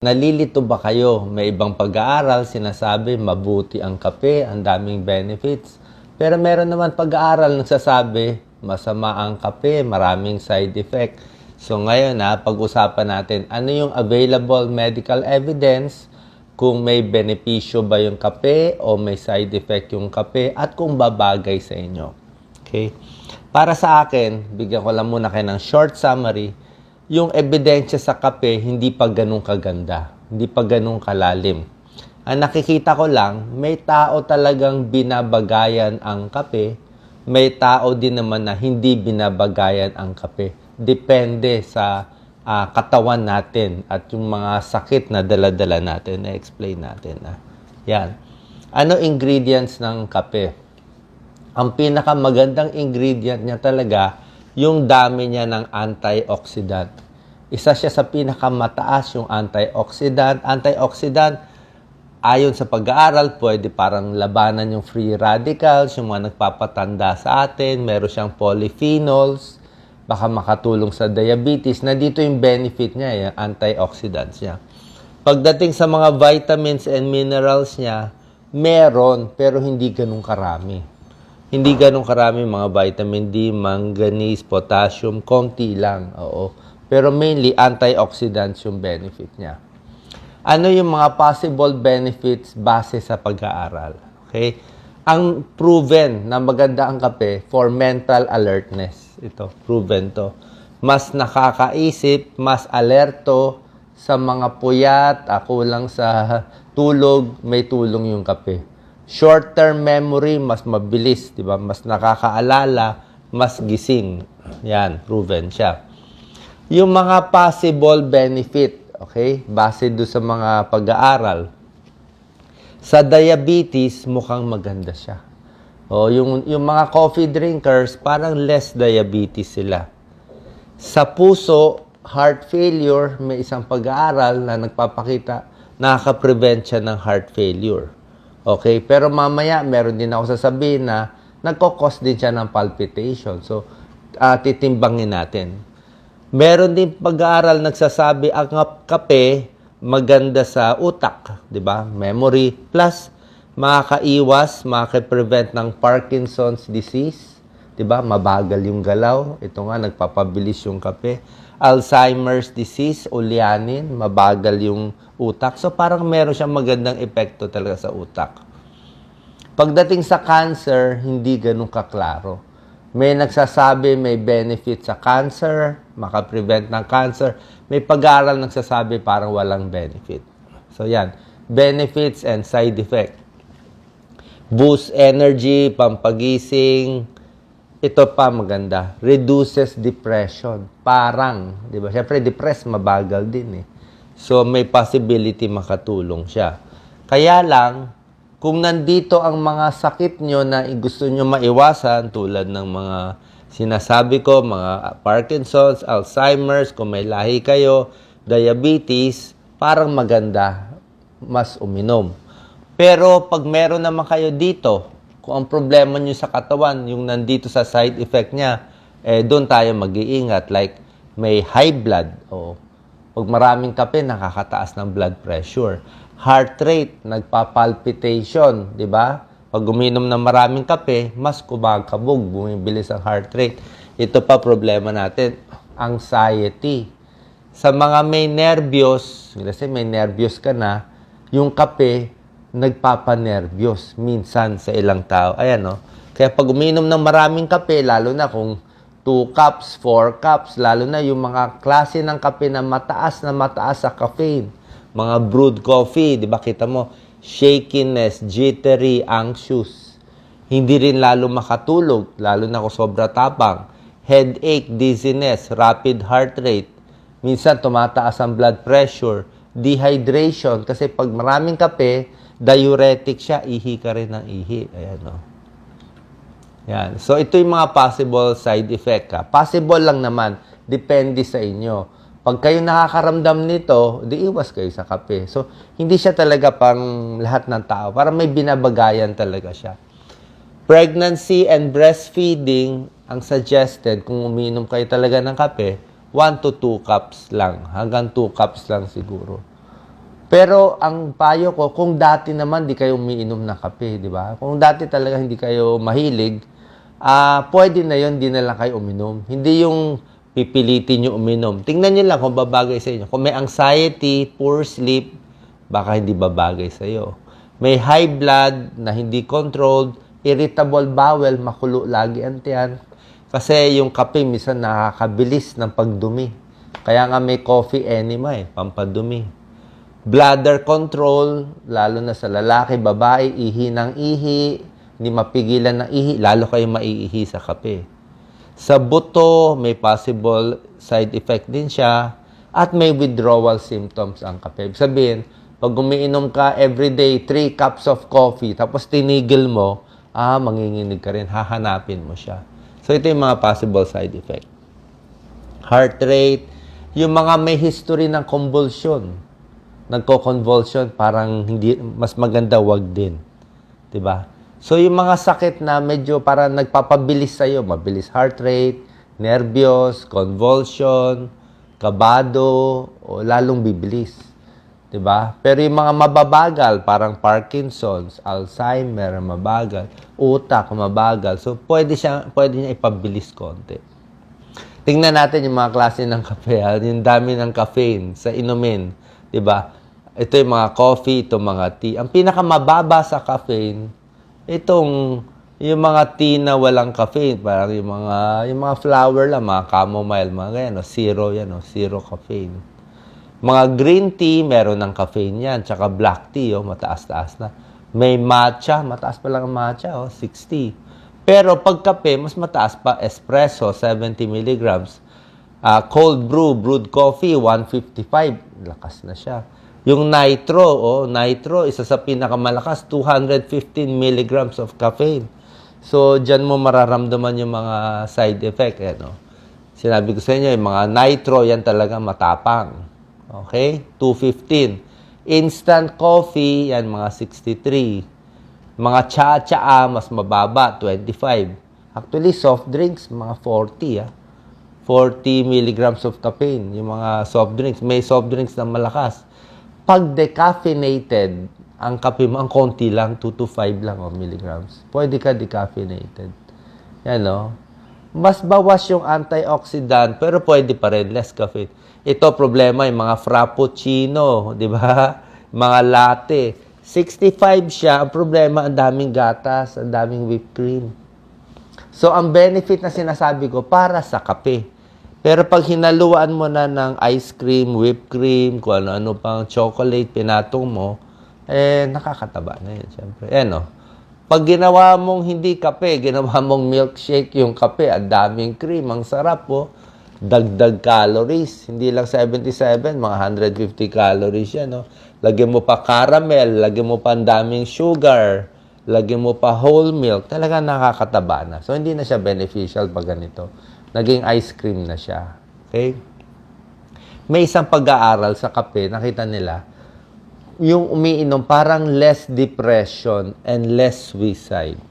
Nalilito ba kayo? May ibang pag-aaral, sinasabi, mabuti ang kape, ang daming benefits. Pero meron naman pag-aaral nagsasabi, masama ang kape, maraming side effect. So ngayon na pag-usapan natin, ano yung available medical evidence kung may benepisyo ba yung kape o may side effect yung kape at kung babagay sa inyo. Okay? Para sa akin, bigyan ko lang muna kayo ng short summary yung ebidensya sa kape hindi pa ganun kaganda, hindi pa ganun kalalim. Ang nakikita ko lang, may tao talagang binabagayan ang kape, may tao din naman na hindi binabagayan ang kape. Depende sa ah, katawan natin at yung mga sakit na dala-dala natin, na-explain natin. ah. Yan. Ano ingredients ng kape? ang pinakamagandang ingredient niya talaga, yung dami niya ng antioxidant. Isa siya sa pinakamataas yung antioxidant. Antioxidant, ayon sa pag-aaral, pwede parang labanan yung free radicals, yung mga nagpapatanda sa atin. Meron siyang polyphenols, baka makatulong sa diabetes. Na dito yung benefit niya, yung antioxidants niya. Pagdating sa mga vitamins and minerals niya, meron, pero hindi ganun karami. Hindi ganun karami mga vitamin D, manganese, potassium, konti lang. Oo. Pero mainly, antioxidants yung benefit niya. Ano yung mga possible benefits base sa pag-aaral? Okay? Ang proven na maganda ang kape for mental alertness. Ito, proven to. Mas nakakaisip, mas alerto sa mga puyat, ako lang sa tulog, may tulong yung kape short-term memory, mas mabilis, di ba? Mas nakakaalala, mas gising. Yan, proven siya. Yung mga possible benefit, okay? Base do sa mga pag-aaral. Sa diabetes, mukhang maganda siya. O, yung, yung mga coffee drinkers, parang less diabetes sila. Sa puso, heart failure, may isang pag-aaral na nagpapakita, nakaka-prevent siya ng heart failure. Okay? Pero mamaya, meron din ako sasabihin na nagkakos din siya ng palpitation. So, ah, titimbangin natin. Meron din pag-aaral nagsasabi ang kape maganda sa utak, 'di ba? Memory plus makakaiwas, makaka-prevent ng Parkinson's disease, 'di ba? Mabagal yung galaw. Ito nga nagpapabilis yung kape. Alzheimer's disease, ulyanin, mabagal yung utak. So parang meron siyang magandang epekto talaga sa utak. Pagdating sa cancer, hindi ganun kaklaro. May nagsasabi may benefit sa cancer, makaprevent ng cancer. May pag-aaral nagsasabi parang walang benefit. So yan, benefits and side effect. Boost energy, pampagising. Ito pa maganda, reduces depression. Parang, di ba? Siyempre, depressed, mabagal din eh. So, may possibility makatulong siya. Kaya lang, kung nandito ang mga sakit nyo na gusto nyo maiwasan, tulad ng mga sinasabi ko, mga Parkinson's, Alzheimer's, kung may lahi kayo, diabetes, parang maganda mas uminom. Pero pag meron naman kayo dito, kung ang problema nyo sa katawan, yung nandito sa side effect niya, eh doon tayo mag-iingat. Like, may high blood, o pag maraming kape, nakakataas ng blood pressure. Heart rate, nagpapalpitation, di ba? Pag uminom ng maraming kape, mas kumagkabog, bumibilis ang heart rate. Ito pa problema natin, anxiety. Sa mga may nervyos, kasi may nervyos ka na, yung kape, nagpapanervyos minsan sa ilang tao. Ayan, no? Kaya pag uminom ng maraming kape, lalo na kung 2 cups, 4 cups, lalo na yung mga klase ng kape na mataas na mataas sa caffeine. Mga brewed coffee, di ba kita mo, shakiness, jittery, anxious. Hindi rin lalo makatulog, lalo na kung sobra tapang. Headache, dizziness, rapid heart rate. Minsan tumataas ang blood pressure, dehydration, kasi pag maraming kape, diuretic siya, ihi ka rin ng ihi. Ayan, no? Yan. So, ito yung mga possible side effect. Ha? Possible lang naman. Depende sa inyo. Pag kayo nakakaramdam nito, di iwas kayo sa kape. So, hindi siya talaga pang lahat ng tao. Parang may binabagayan talaga siya. Pregnancy and breastfeeding, ang suggested, kung uminom kayo talaga ng kape, 1 to 2 cups lang. Hanggang 2 cups lang siguro. Pero ang payo ko, kung dati naman di kayo umiinom ng kape, di ba? Kung dati talaga hindi kayo mahilig, ah pwede na yon di na lang kayo uminom. Hindi yung pipilitin nyo uminom. Tingnan nyo lang kung babagay sa inyo. Kung may anxiety, poor sleep, baka hindi babagay sa iyo. May high blood na hindi controlled, irritable bowel, makulo lagi ang tiyan. Kasi yung kape minsan nakakabilis ng pagdumi. Kaya nga may coffee enema eh, pampadumi bladder control, lalo na sa lalaki, babae, ihi ng ihi, hindi mapigilan ng ihi, lalo kayo maiihi sa kape. Sa buto, may possible side effect din siya at may withdrawal symptoms ang kape. Sabihin, pag umiinom ka everyday 3 cups of coffee tapos tinigil mo, ah, manginginig ka rin, hahanapin mo siya. So, ito yung mga possible side effect. Heart rate, yung mga may history ng convulsion, nagko-convulsion, parang hindi mas maganda wag din. 'Di ba? So yung mga sakit na medyo parang nagpapabilis sa iyo, mabilis heart rate, nervyos, convulsion, kabado, o lalong bibilis. 'Di ba? Pero yung mga mababagal, parang Parkinson's, Alzheimer, mabagal, utak, mabagal. So pwede siya pwede niya ipabilis konti. Tingnan natin yung mga klase ng kape, yung dami ng caffeine sa inumin, 'di ba? Ito yung mga coffee, ito mga tea. Ang pinakamababa sa caffeine, itong yung mga tea na walang caffeine, parang yung mga yung mga flower lang, mga chamomile, mga ganyan, no? zero yan, no? zero caffeine. Mga green tea, meron ng caffeine yan. Tsaka black tea, oh, mataas-taas na. May matcha, mataas pa lang ang matcha, oh, 60. Pero pag kape, mas mataas pa. Espresso, 70 milligrams. Ah, cold brew, brewed coffee, 155. Lakas na siya. Yung nitro, oh, nitro, isa sa pinakamalakas, 215 milligrams of caffeine. So, dyan mo mararamdaman yung mga side effect. Eh, no? Sinabi ko sa inyo, yung mga nitro, yan talaga matapang. Okay? 215. Instant coffee, yan mga 63. Mga cha-cha, mas mababa, 25. Actually, soft drinks, mga 40. Ah. 40 milligrams of caffeine, yung mga soft drinks. May soft drinks na malakas. Pag decaffeinated, ang kape mo, ang konti lang, 2 to 5 lang oh, milligrams. Pwede ka decaffeinated. Yan, no? Mas bawas yung antioxidant, pero pwede pa rin, less caffeine. Ito, problema, yung mga frappuccino, di ba? Mga latte. 65 siya, ang problema, ang daming gatas, ang daming whipped cream. So, ang benefit na sinasabi ko, para sa kape. Pero pag hinaluan mo na ng ice cream, whipped cream, kung ano-ano pang chocolate, pinatong mo, eh, nakakataba na yun, syempre. Eh, no? Pag ginawa mong hindi kape, ginawa mong milkshake yung kape, ang daming cream, ang sarap po, dagdag calories. Hindi lang 77, mga 150 calories yan, no? Lagyan mo pa caramel, lagyan mo pa ang daming sugar, lagyan mo pa whole milk, talaga nakakataba na. So, hindi na siya beneficial pag ganito naging ice cream na siya. Okay? May isang pag-aaral sa kape, nakita nila, yung umiinom parang less depression and less suicide.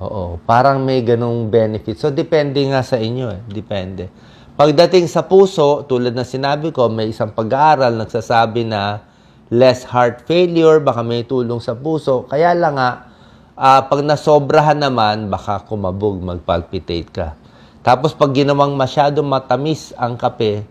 Oo, parang may ganong benefit. So, depende nga sa inyo eh. Depende. Pagdating sa puso, tulad na sinabi ko, may isang pag-aaral nagsasabi na less heart failure, baka may tulong sa puso. Kaya lang nga, ah, pag nasobrahan naman, baka kumabog, magpalpitate ka. Tapos pag ginawang masyado matamis ang kape,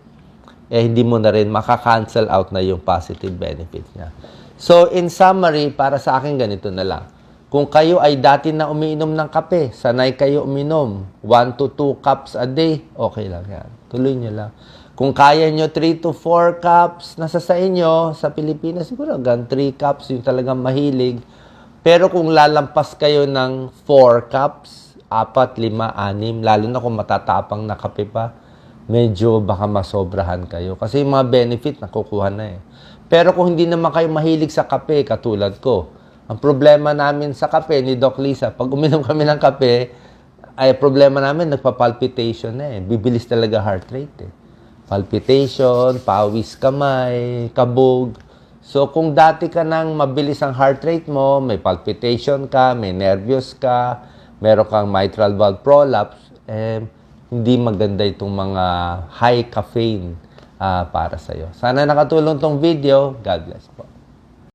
eh hindi mo na rin makaka-cancel out na yung positive benefit niya. So in summary, para sa akin ganito na lang. Kung kayo ay dati na umiinom ng kape, sanay kayo uminom, 1 to 2 cups a day, okay lang yan. Tuloy nyo lang. Kung kaya nyo 3 to 4 cups, nasa sa inyo, sa Pilipinas, siguro hanggang 3 cups yung talagang mahilig. Pero kung lalampas kayo ng 4 cups, apat, lima, anim, lalo na kung matatapang na kape pa, medyo baka masobrahan kayo. Kasi yung mga benefit nakukuha na eh. Pero kung hindi naman kayo mahilig sa kape, katulad ko, ang problema namin sa kape ni Doc Lisa, pag uminom kami ng kape, ay problema namin, nagpa-palpitation na eh. Bibilis talaga heart rate eh. Palpitation, pawis kamay, kabog. So kung dati ka nang mabilis ang heart rate mo, may palpitation ka, may nervous ka, meron kang mitral valve prolapse, eh, hindi maganda itong mga high caffeine uh, para sa'yo. Sana nakatulong tong video. God bless po.